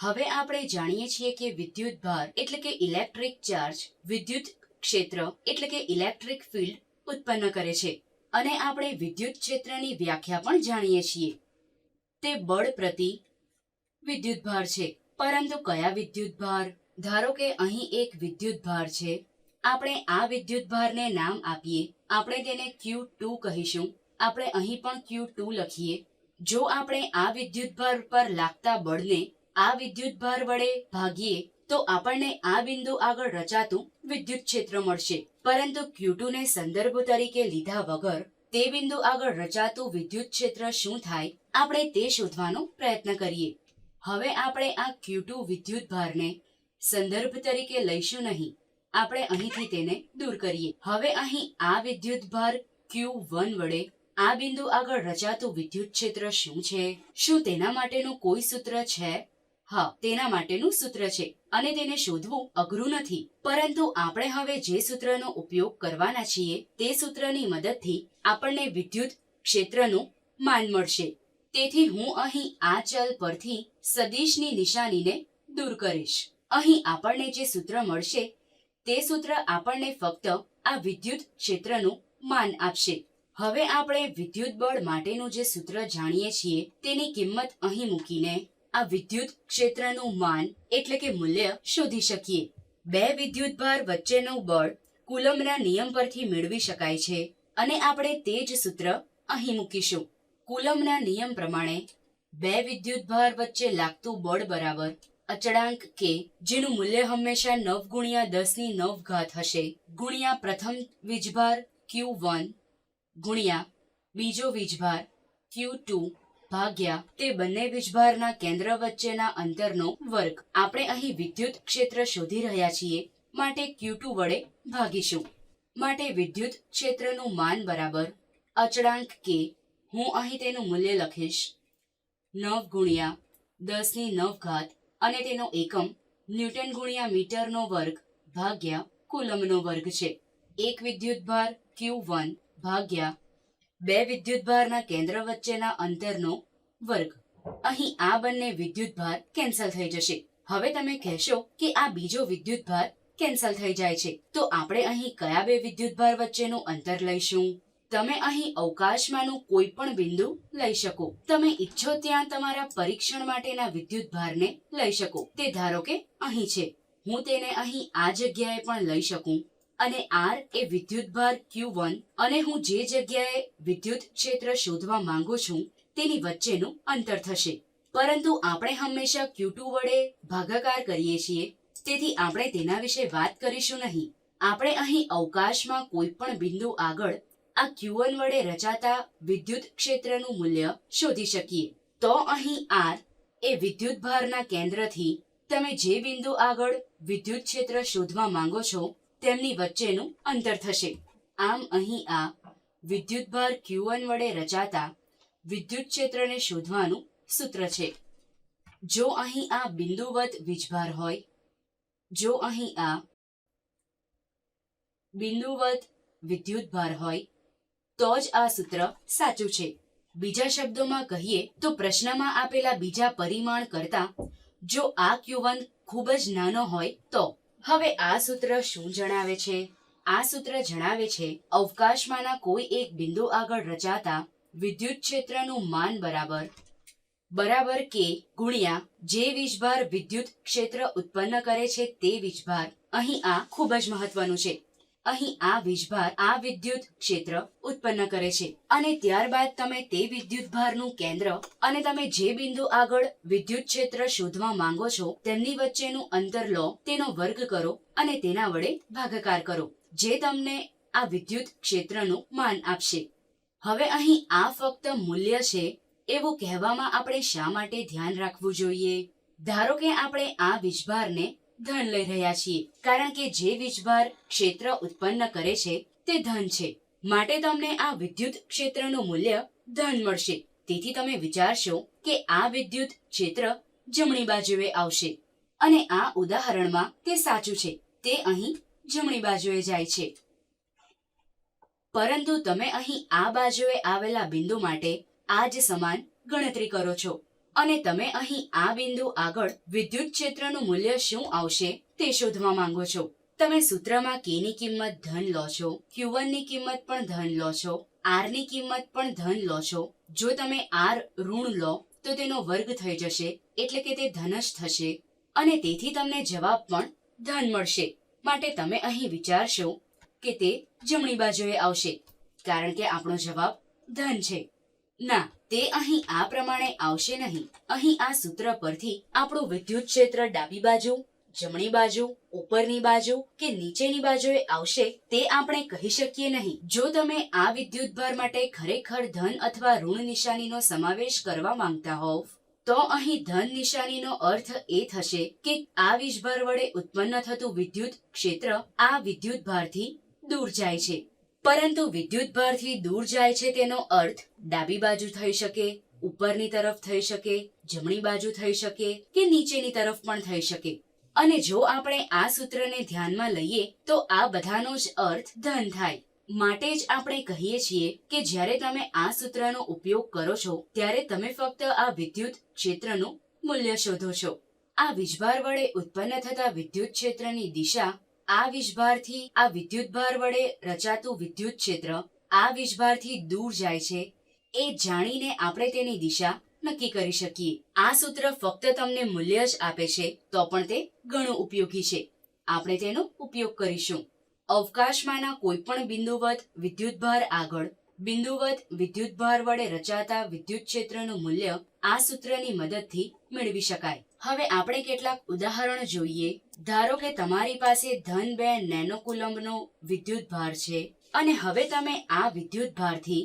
હવે આપણે જાણીએ છીએ કે વિદ્યુત ભાર એટલે કે ઇલેક્ટ્રિક ચાર્જ વિદ્યુત ક્ષેત્ર એટલે કે ઇલેક્ટ્રિક ફિલ્ડ ઉત્પન્ન કરે છે. અને આપણે વિદ્યુત ક્ષેત્રની વ્યાખ્યા પણ જાણીએ છીએ. તે બળ પ્રતિ વિદ્યુત ભાર છે. પરંતુ કયા વિદ્યુત ભાર? ધારો કે અહીં એક વિદ્યુત ભાર છે. આપણે આ વિદ્યુત ભારને નામ આપીએ. આપણે તેને ક્યુ ટુ કહીશું. આપણે અહીં પણ ક્યુ ટુ લખીએ. જો આપણે આ વિદ્યુત ભાર પર લાગતા બળને આ વિદ્યુત ભાર વડે ભાગીએ તો આપણને આ બિંદુ આગળ રચાતું વિદ્યુત ક્ષેત્ર મળશે. પરંતુ ક્યુ ને સંદર્ભ તરીકે લીધા વગર તે બિંદુ આગળ રચાતું વિદ્યુત ક્ષેત્ર શું થાય, આપણે તે શોધવાનો પ્રયત્ન કરીએ. હવે આપણે આ ક્યુ વિદ્યુત ભારને સંદર્ભ તરીકે લઈશું નહીં. આપણે અહીંથી તેને દૂર કરીએ. હવે અહીં આ વિદ્યુત ભાર ક્યુ વન વડે આ બિંદુ આગળ રચાતું વિદ્યુત ક્ષેત્ર શું છે? શું તેના માટેનું કોઈ સૂત્ર છે? હા, તેના માટેનું સૂત્ર છે. અને તેને શોધવું અઘરું નથી. પરંતુ આપણે હવે જે સૂત્રનો ઉપયોગ કરવાના છીએ, તે સૂત્રની મદદથી આપણને વિદ્યુત ક્ષેત્રનું માન મળશે. તેથી હું અહીં આ ચલ પરથી સદિશની નિશાનીને દૂર કરીશ. અહીં આપણને જે સૂત્ર મળશે, તે સૂત્ર આપણને ફક્ત આ વિદ્યુત ક્ષેત્રનું માન આપશે. હવે આપણે વિદ્યુત બળ માટેનું જે સૂત્ર જાણીએ છીએ, તેની કિંમત અહીં મૂકીને આ વિદ્યુત ક્ષેત્રનું માન એટલે કે મૂલ્ય શોધી શકીએ. બે વિદ્યુત ભાર વચ્ચેનું બળ કુલમના નિયમ પરથી મેળવી શકાય છે અને આપણે તે જ સૂત્ર અહીં મૂકીશું. કુલમના નિયમ પ્રમાણે બે વિદ્યુત ભાર વચ્ચે લાગતું બળ બરાબર અચળાંક કે જેનું મૂલ્ય હંમેશા નવ ગુણ્યા દસની નવ ઘાત હશે ગુણ્યા પ્રથમ વીજભાર ક્યુ વન ગુણ્યા બીજો વીજભાર ક્યુ ટુ ભાગ્યા તે બંને વીજભારના કેન્દ્ર વચ્ચેના અંતરનો વર્ગ. આપણે અહીં વિદ્યુત ક્ષેત્ર શોધી રહ્યા છીએ. માટે ક્યુ વડે ભાગીશું. માટે વિદ્યુત ક્ષેત્રનું માન બરાબર અચળાંક કે હું અહીં તેનું મૂલ્ય લખીશ. નવ ગુણ્યા દસની નવ ઘાત અને તેનો એકમ ન્યૂટન ગુણ્યા મીટરનો વર્ગ ભાગ્યા કુલમનો વર્ગ છે. એક વિદ્યુત ભાર ક્યુ વન ભાગ્યા બે વિદ્યુત ભારના કેન્દ્ર વચ્ચેના અંતરનો વર્ગ. અહીં આ બંને વિદ્યુત ભાર કેન્સલ થઈ જશે. હવે તમે કહેશો કે આ બીજો વિદ્યુત ભાર કેન્સલ થઈ જાય છે. તો આપણે અહીં કયા બે વિદ્યુત ભાર વચ્ચેનું અંતર લઈશું? તમે અહીં અવકાશમાંનું કોઈ પણ બિંદુ લઈ શકો. તમે ઈચ્છો ત્યાં તમારા પરીક્ષણ માટેના વિદ્યુત ભારને લઈ શકો. તે ધારો કે અહીં છે. હું તેને અહીં આ જગ્યાએ પણ લઈ શકું. અને આર એ વિદ્યુત ભાર Q1 અને હું જે જગ્યાએ વિદ્યુત ક્ષેત્ર શોધવા માંગુ છું તેની વચ્ચેનું અંતર થશે. પરંતુ આપણે હંમેશા Q2 વડે ભાગાકાર કરીએ છીએ, તેથી આપણે તેના વિશે વાત કરીશું નહીં. આપણે અહીં અવકાશમાં કોઈ પણ બિંદુ આગળ આ Q1 વડે રચાતા વિદ્યુત ક્ષેત્રનું મૂલ્ય શોધી શકીએ. તો અહીં આર એ વિદ્યુત ભારના કેન્દ્રથી તમે જે બિંદુ આગળ વિદ્યુત ક્ષેત્ર શોધવા માંગો છો તેમની વચ્ચેનું અંતર થશે. આમ અહીં આ વિદ્યુત ભાર Q1 વડે રચાતા વિદ્યુત ક્ષેત્રને શોધવાનું સૂત્ર છે. જો અહીં આ બિંદુવત વીજભાર હોય, જો અહીં આ બિંદુવત વિદ્યુતભાર હોય, તો જ આ સૂત્ર સાચું છે. બીજા શબ્દોમાં કહીએ તો પ્રશ્નમાં આપેલા બીજા પરિમાણ કરતા જો આ ક્યુવન ખૂબ જ નાનો હોય તો હવે આ સૂત્ર શું જણાવે છે? આ સૂત્ર જણાવે છે, અવકાશમાંના કોઈ એક બિંદુ આગળ રચાતા વિદ્યુત ક્ષેત્રનું માન બરાબર. બરાબર કે ગુણ્યા જે વીજભાર વિદ્યુત ક્ષેત્ર ઉત્પન્ન કરે છે તે વીજભાર. અહીં આ ખૂબ જ મહત્વનું છે. અહીં આ વીજભાર આ વિદ્યુત ક્ષેત્ર ઉત્પન્ન કરે છે. અને ત્યારબાદ તમે તે વિદ્યુત ભારનું કેન્દ્ર અને તમે જે બિંદુ આગળ વિદ્યુત ક્ષેત્ર શોધવા માંગો છો, તેમની વચ્ચેનું અંતર લો, તેનો વર્ગ કરો અને તેના વડે ભાગાકાર કરો, જે તમને આ વિદ્યુત ક્ષેત્રનું માન આપશે. હવે અહીં આ ફક્ત મૂલ્ય છે, એવું કહેવામાં આપણે શા માટે ધ્યાન રાખવું જોઈએ? ધારો કે આપણે આ વીજભારને ધન લઈ રહ્યા છીએ. કારણ કે જે વીજભાર ક્ષેત્ર ઉત્પન્ન કરે છે, તે ધન છે. માટે તમને આ વિદ્યુત ક્ષેત્રનું મૂલ્ય ધન મળશે. તેથી તમે વિચારશો કે આ વિદ્યુત ક્ષેત્ર જમણી બાજુએ આવશે. અને આ ઉદાહરણમાં તે સાચું છે. તે અહીં જમણી બાજુએ જાય છે. પરંતુ તમે અહીં આ બાજુએ આવેલા બિંદુ માટે આ જ સમાન ગણતરી કરો છો. અને તમે અહીં આ બિંદુ આગળ વિદ્યુત ક્ષેત્રનું મૂલ્ય શું આવશે તે શોધવા માંગો છો. તમે સૂત્રમાં કે ની કિંમત ધન લો છો ક્યુ ની કિંમત પણ ધન લો છો આરની કિંમત પણ ધન લો છો. જો તમે આર ઋણ લો, તો તેનો વર્ગ થઈ જશે, એટલે કે તે ધન થશે. અને તેથી તમને જવાબ પણ ધન મળશે. માટે તમે અહીં વિચારશો કે તે જમણી બાજુએ આવશે, કારણ કે આપણો જવાબ ધન છે. ના તે અહીં આ પ્રમાણે આવશે નહીં. અહીં આ સૂત્ર પરથી આપણું વિદ્યુત ક્ષેત્ર ડાબી બાજુ, જમણી બાજુ, ઉપરની બાજુ કે નીચેની બાજુએ આવશે તે આપણે કહી શકીએ નહીં. જો તમે આ વિદ્યુતભાર માટે ખરેખર ધન અથવા ઋણ નિશાનીનો સમાવેશ કરવા માંગતા હોવ, તો અહીં ધન નિશાનીનો અર્થ એ થશે કે આ વીજભાર વડે ઉત્પન્ન થતું વિદ્યુત ક્ષેત્ર આ વિદ્યુતભારથી દૂર જાય છે. પરંતુ વિદ્યુત ભારથી દૂર જાય છે તેનો અર્થ ડાબી બાજુ થઈ શકે, ઉપરની તરફ થઈ શકે, જમણી બાજુ થઈ શકે કે નીચેની તરફ પણ થઈ શકે. અને જો આપણે આ સૂત્રને ધ્યાનમાં લઈએ, તો આ બધાનો જ અર્થ ધન થાય. માટે જ આપણે કહીએ છીએ કે જ્યારે તમે આ સૂત્રનો ઉપયોગ કરો છો, ત્યારે તમે ફક્ત આ વિદ્યુત ક્ષેત્રનું મૂલ્ય શોધો છો. આ વીજભાર વડે ઉત્પન્ન થતા વિદ્યુત ક્ષેત્રની દિશા આ વીજભારથી આ વિદ્યુતભાર વડે રચાતું વિદ્યુત ક્ષેત્ર આ વીજભારથી દૂર જાય છે, એ જાણીને આપણે તેની દિશા નક્કી કરી શકીએ. આ સૂત્ર ફક્ત તમને મૂલ્ય જ આપે છે, તો પણ તે ઘણું ઉપયોગી છે. આપણે તેનો ઉપયોગ કરીશું. અવકાશમાંના કોઈપણ બિંદુવત વિદ્યુતભાર આગળ બિંદુવત વિદ્યુતભાર વડે રચાતા વિદ્યુત ક્ષેત્રનું મૂલ્ય આ સૂત્રની મદદથી મેળવી શકાય. હવે આપણે કેટલાક ઉદાહરણ જોઈએ. ધારો કે તમારી પાસે ધન બે નેનોકુલમ્બનો વિદ્યુતભાર છે અને હવે તમે આ વિદ્યુતભારથી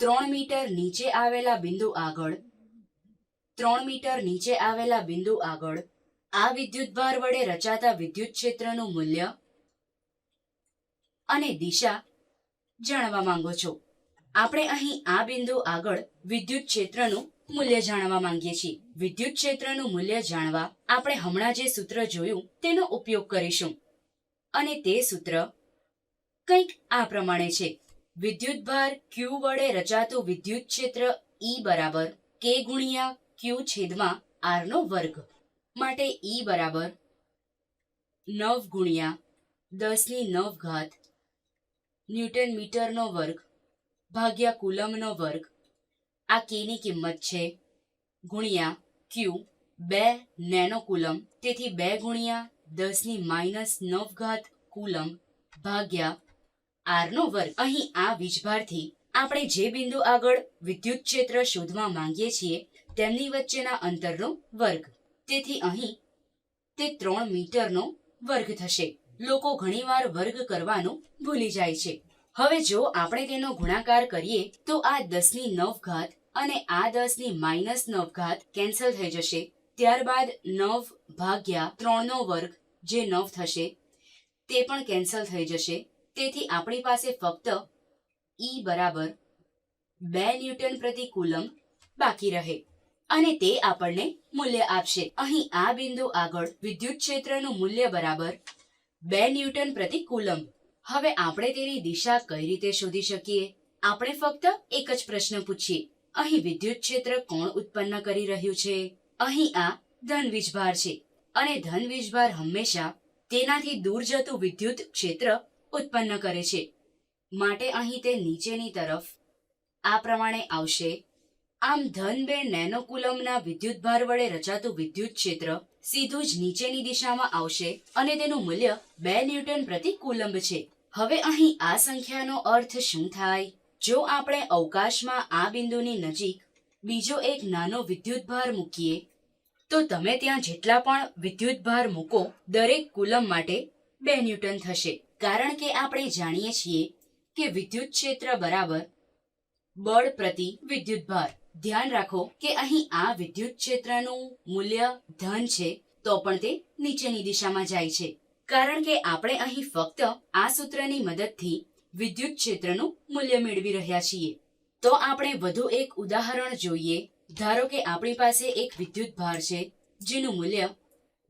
ત્રણ મીટર નીચે આવેલા બિંદુ આગળ, ત્રણ મીટર નીચે આવેલા બિંદુ આગળ, આ વિદ્યુતભાર વડે રચાતા વિદ્યુત ક્ષેત્રનું મૂલ્ય અને દિશા જાણવા માંગો છો. આપણે અહીં આ બિંદુ આગળ વિદ્યુત ક્ષેત્રનું મૂલ્ય જાણવા માંગીએ છીએ. વિદ્યુત ક્ષેત્રનું મૂલ્ય જાણવા આપણે હમણાં જે સૂત્ર જોયું તેનો ઉપયોગ કરીશું. અને તે સૂત્ર કંઈક આ પ્રમાણે છે. વિદ્યુતભાર ક્યુ વડે રચાતું વિદ્યુત ક્ષેત્ર ઈ બરાબર કે ગુણ્યા ક્યુ છેદમાં આર નો વર્ગ. માટે ઈ બરાબર નવ ગુણ્યા દસની નવ ઘાત ન્યૂટન મીટરનો વર્ગ, ભાગ્યા કુલમનો વર્ગ. આ કેની કિંમત છે? ગુણ્યા ક્યુ બે નેનો કુલમ તેથી બે ગુણ્યા દસની માઇનસ નવ ઘાત કુલમ ભાગ્યા આરનો વર્ગ. અહીં આ વીજભારથી આપણે જે બિંદુ આગળ વિદ્યુત ક્ષેત્ર શોધવા માંગીએ છીએ, તેમની વચ્ચેના અંતરનો વર્ગ. તેથી અહીં તે ત્રણ મીટરનો વર્ગ થશે. લોકો ઘણીવાર વર્ગ કરવાનું ભૂલી જાય છે. હવે જો આપણે તેનો ગુણાકાર કરીએ, તો આ દસની નવ ઘાત અને આ દસની માઇનસ નવ ઘાત કેન્સલ થઈ જશે. ત્યારબાદ નવ ભાગ્યા ત્રણનો વર્ગ જે નવ થશે, તે પણ કેન્સલ થઈ જશે. તેથી આપણી પાસે ફક્ત ઈ બરાબર બે ન્યૂટન પ્રતિ કુલમ બાકી રહે અને તે આપણને મૂલ્ય આપશે. અહીં આ બિંદુ આગળ વિદ્યુત ક્ષેત્રનું મૂલ્ય બરાબર બે ન્યૂટન પ્રતિ કુલમ હવે આપણે તેની દિશા કઈ રીતે શોધી શકીએ? આપણે ફક્ત એક જ પ્રશ્ન પૂછીએ. અહીં વિદ્યુત ક્ષેત્ર કોણ ઉત્પન્ન કરી રહ્યું છે? અહીં આ ધન વીજભાર છે અને ધન વીજભાર હંમેશા તેનાથી દૂર જતું વિદ્યુત ક્ષેત્ર ઉત્પન્ન કરે છે. માટે અહીં તે નીચેની તરફ આ પ્રમાણે આવશે. આમ ધન બે નેનોકુલમના વિદ્યુતભાર વડે રચાતું વિદ્યુત ક્ષેત્ર સીધું જ નીચેની દિશામાં આવશે અને તેનું મૂલ્ય બે ન્યૂટન પ્રતિ કુલંબ છે. હવે અહીં આ સંખ્યાનો અર્થ શું થાય? જો આપણે અવકાશમાં આ બિંદુની નજીક બીજો એક નાનો વિદ્યુતભાર મૂકીએ, તો તમે ત્યાં જેટલા પણ વિદ્યુતભાર મૂકો, દરેક કુલમ માટે બે ન્યૂટન થશે. કારણ કે આપણે જાણીએ છીએ કે વિદ્યુત ક્ષેત્ર બરાબર બળ પ્રતિ વિદ્યુતભાર. ધ્યાન રાખો કે અહીં આ વિદ્યુત ક્ષેત્રનું મૂલ્ય ધન છે, તો પણ તે નીચેની દિશામાં જાય છે. કારણ કે આપણે અહીં ફક્ત આ સૂત્રની મદદથી વિદ્યુત ક્ષેત્રનું મૂલ્ય મેળવી રહ્યા છીએ. તો આપણે વધુ એક ઉદાહરણ જોઈએ. ધારો કે આપણી પાસે એક વિદ્યુત ભાર છે, જેનું મૂલ્ય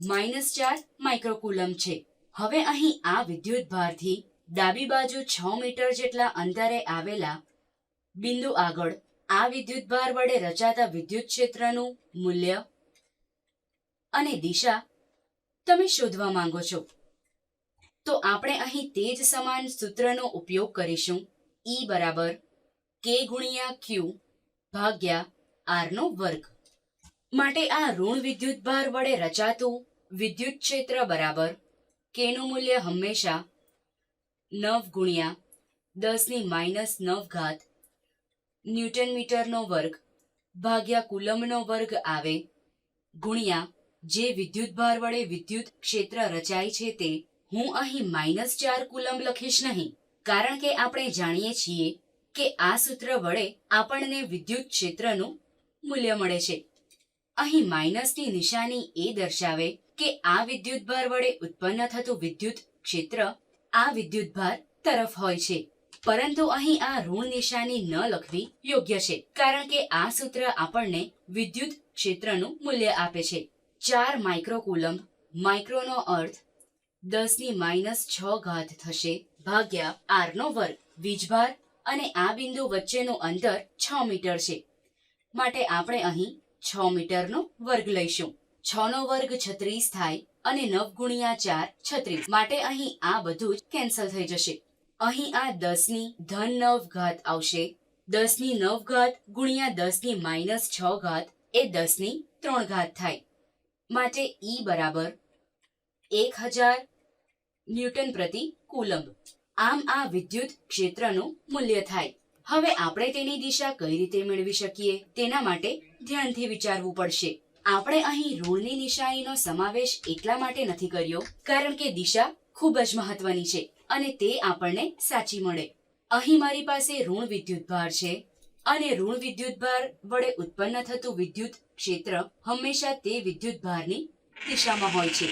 માઇનસ ચાર માઇક્રોકુલમ છે. હવે અહીં આ વિદ્યુત ભારથી ડાબી બાજુ છ મીટર જેટલા અંતરે આવેલા બિંદુ આગળ આ વિદ્યુતભાર વડે રચાતા વિદ્યુત ક્ષેત્રનું મૂલ્ય અને દિશા તમે શોધવા માંગો છો. તો આપણે અહીં તે જ સમાન સૂત્રનો ઉપયોગ કરીશું. ઈ બરાબર કે ગુણ્યા ક્યુ ભાગ્યા આરનો વર્ગ. માટે આ ઋણ વિદ્યુતભાર વડે રચાતું વિદ્યુત ક્ષેત્ર બરાબર કેનું મૂલ્ય હંમેશા નવ ગુણ્યા દસની માઇનસ નવ ઘાત ન્યૂટન મીટરનો વર્ગ, ભાગ્યા કુલમનો વર્ગ આવે. ગુણ્યા, જે વિદ્યુતભાર વડે વિદ્યુત ક્ષેત્ર રચાય છે તે, હું અહીં માઇનસ ચાર કુલમ લખીશ નહીં. કારણ કે આપણે જાણીએ છીએ કે આ સૂત્ર વડે આપણને વિદ્યુત ક્ષેત્રનું મૂલ્ય મળે છે. અહીં માઇનસની નિશાની એ દર્શાવે કે આ વિદ્યુતભાર વડે ઉત્પન્ન થતું વિદ્યુત ક્ષેત્ર આ વિદ્યુતભાર તરફ હોય છે. પરંતુ અહીં આ ઋણ નિશાની ન લખવી યોગ્ય છે, કારણ કે આ સૂત્ર આપણને વિદ્યુત ક્ષેત્રનું મૂલ્ય આપે છે. ચાર માઇક્રોકુલમ્બ, માઇક્રોનો અર્થ દસની માઇનસ છ ઘાત થશે ભાગ્યા આરનો વર્ગ, વીજભાર, અને આ બિંદુ વચ્ચેનું અંતર છ મીટર છે. માટે આપણે અહીં છ મીટરનો વર્ગ લઈશું. છ નો વર્ગ છત્રીસ થાય અને નવ ગુણ્યા ચાર છત્રીસ. માટે અહીં આ બધું જ કેન્સલ થઈ જશે. અહીં આ દસની ધન નવ ઘાત આવશે. દસની નવ ઘાત ગુણ્યા દસની માઇનસ છ ઘાત એ દસની ત્રણ ઘાત થાય. માટે ઈ બરાબર એક હજાર ન્યૂટન પ્રતિ કુલંબ. આમ આ વિદ્યુત ક્ષેત્રનું મૂલ્ય થાય. હવે આપણે તેની દિશા કઈ રીતે મેળવી શકીએ? તેના માટે ધ્યાનથી વિચારવું પડશે. આપણે અહીં ઋણની નિશાનીનો સમાવેશ એટલા માટે નથી કર્યો, કારણ કે દિશા ખૂબ જ મહત્વની છે. અને તે આપણને સાચી મળે. અહીં મારી પાસે ઋણ વિદ્યુતભાર છે અને ઋણ વિદ્યુતભાર વડે ઉત્પન્ન થતું વિદ્યુત ક્ષેત્ર હંમેશા તે વિદ્યુતભારની દિશામાં હોય છે.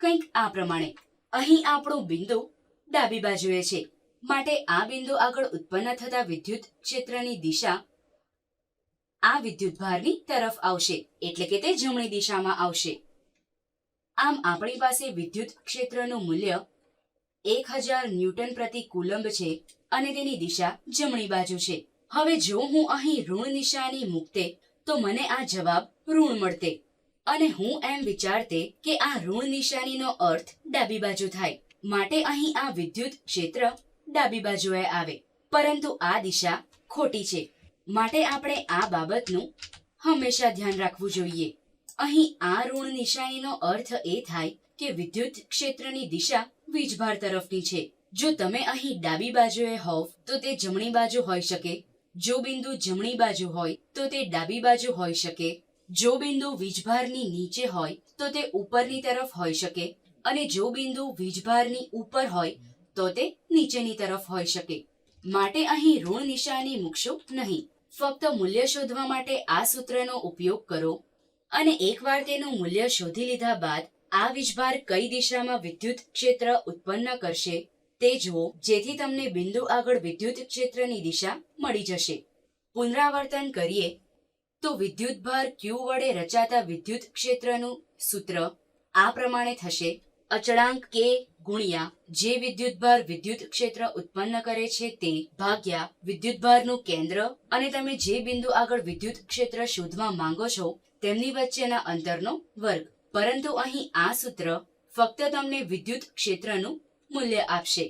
કંઈક આ પ્રમાણે, અહીં આપણું બિંદુ ડાબી બાજુએ છે. માટે આ બિંદુ આગળ ઉત્પન્ન થતા વિદ્યુત ક્ષેત્રની દિશા આ વિદ્યુતભારની તરફ આવશે, એટલે કે તે જમણી દિશામાં આવશે. આમ આપણી પાસે વિદ્યુત ક્ષેત્રનું મૂલ્ય એક હજાર ન્યૂટન પ્રતિ કુલંબ છે અને તેની દિશા જમણી બાજુ છે. હવે જો હું અહીં ઋણ નિશાની મૂકતે, તો મને આ જવાબ ઋણ મળતે. અને હું એમ વિચારતે કે આ ઋણ નિશાનીનો અર્થ ડાબી બાજુ થાય. માટે અહીં આ વિદ્યુત ક્ષેત્ર ડાબી બાજુએ આવે. પરંતુ આ દિશા ખોટી છે. માટે આપણે આ બાબતનું હંમેશા ધ્યાન રાખવું જોઈએ. અહીં આ ઋણ નિશાનીનો અર્થ એ થાય કે વિદ્યુત ક્ષેત્રની દિશા વીજભાર તરફની છે. જો તમે અહીં ડાબી બાજુએ હોવ, તો તે જમણી બાજુ હોઈ શકે. જો બિંદુ જમણી બાજુ હોય, તો તે ડાબી બાજુ હોઈ શકે. જો બિંદુ વીજભારની નીચે હોય, તો તે ઉપરની તરફ હોઈ શકે. અને જો બિંદુ વીજભારની ઉપર હોય, તો તે નીચેની તરફ હોઈ શકે. માટે અહીં ઋણ નિશાની મૂકશો નહીં. ફક્ત મૂલ્ય શોધવા માટે આ સૂત્રનો ઉપયોગ કરો. અને એકવાર તેનું મૂલ્ય શોધી લીધા બાદ આ વીજભાર કઈ દિશામાં વિદ્યુત ક્ષેત્ર ઉત્પન્ન કરશે તે જુઓ, જેથી તમને બિંદુ આગળ વિદ્યુત ક્ષેત્રની દિશા મળી જશે. પુનરાવર્તન કરીએ. તો વિદ્યુતભાર ક્યુ વડે રચાતા વિદ્યુત ક્ષેત્રનું સૂત્ર આ પ્રમાણે થશે. અચળાંક કે ગુણ્યા જે વિદ્યુતભાર વિદ્યુત ક્ષેત્ર ઉત્પન્ન કરે છે તે ભાગ્યા વિદ્યુતભારનું કેન્દ્ર અને તમે જે બિંદુ આગળ વિદ્યુત ક્ષેત્ર શોધવા માંગો છો, તેમની વચ્ચેના અંતરનો વર્ગ. પરંતુ અહીં આ સૂત્ર ફક્ત તમને વિદ્યુત ક્ષેત્રનું મૂલ્ય આપશે.